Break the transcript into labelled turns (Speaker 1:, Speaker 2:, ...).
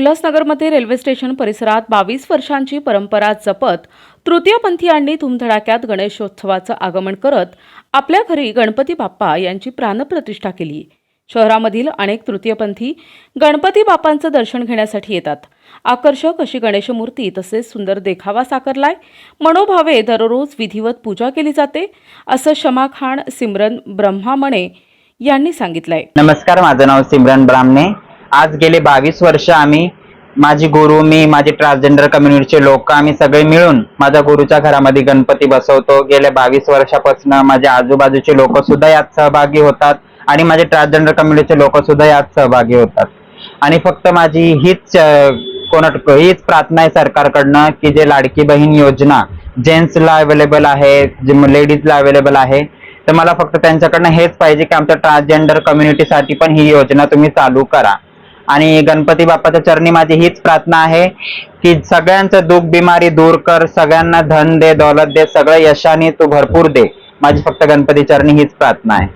Speaker 1: उल्हासनगरमध्ये railway station परिसरात बावीस वर्षांची परंपरा जपत तृतीयपंथीयांनी धुमधडाक्यात गणेशोत्सवाचं आगमन करत आपल्या घरी गणपती बाप्पा यांची प्राणप्रतिष्ठा केली. शहरामधील अनेक तृतीयपंथी गणपती बाप्पांचं दर्शन घेण्यासाठी येतात. आकर्षक अशी गणेशमूर्ती तसेच सुंदर देखावा साकारलाय. मनोभावे दररोज विधिवत पूजा केली जाते असं शमा खान सिमरन ब्रह्मामणे यांनी सांगितलंय.
Speaker 2: नमस्कार माझं नाव सिमरन ब्राह्मणे. आज गेले बावीस वर्ष आम्ही माझी गुरु मी माझे ट्रान्सजेंडर कम्युनिटीचे लोक आम्ही सगळे मिळून माझ्या गुरुच्या घरामध्ये गणपती बसवतो. गेल्या बावीस वर्षापासून माझ्या आजूबाजूचे लोक सुद्धा यात सहभागी होतात आणि माझे ट्रान्सजेंडर कम्युनिटीचे लोक सुद्धा यात सहभागी होतात. आणि फक्त माझी हीच अं, कोणा हीच प्रार्थना आहे सरकारकडनं की जे लाडकी बहीण योजना जेंट्सला अवेलेबल आहे लेडीजला अवेलेबल आहे तर मला फक्त त्यांच्याकडनं हेच पाहिजे की आमच्या ट्रान्सजेंडर कम्युनिटीसाठी पण ही योजना तुम्ही चालू करा. आणि गणपती बाप्पाच्या चरणी माझी हीच प्रार्थना आहे की सगळ्यांचं दुःख बिमारी दूर कर सगळ्यांना धन दे दौलत दे सगळं यशाने तू भरपूर दे. माझी फक्त गणपती चरणी हीच प्रार्थना आहे.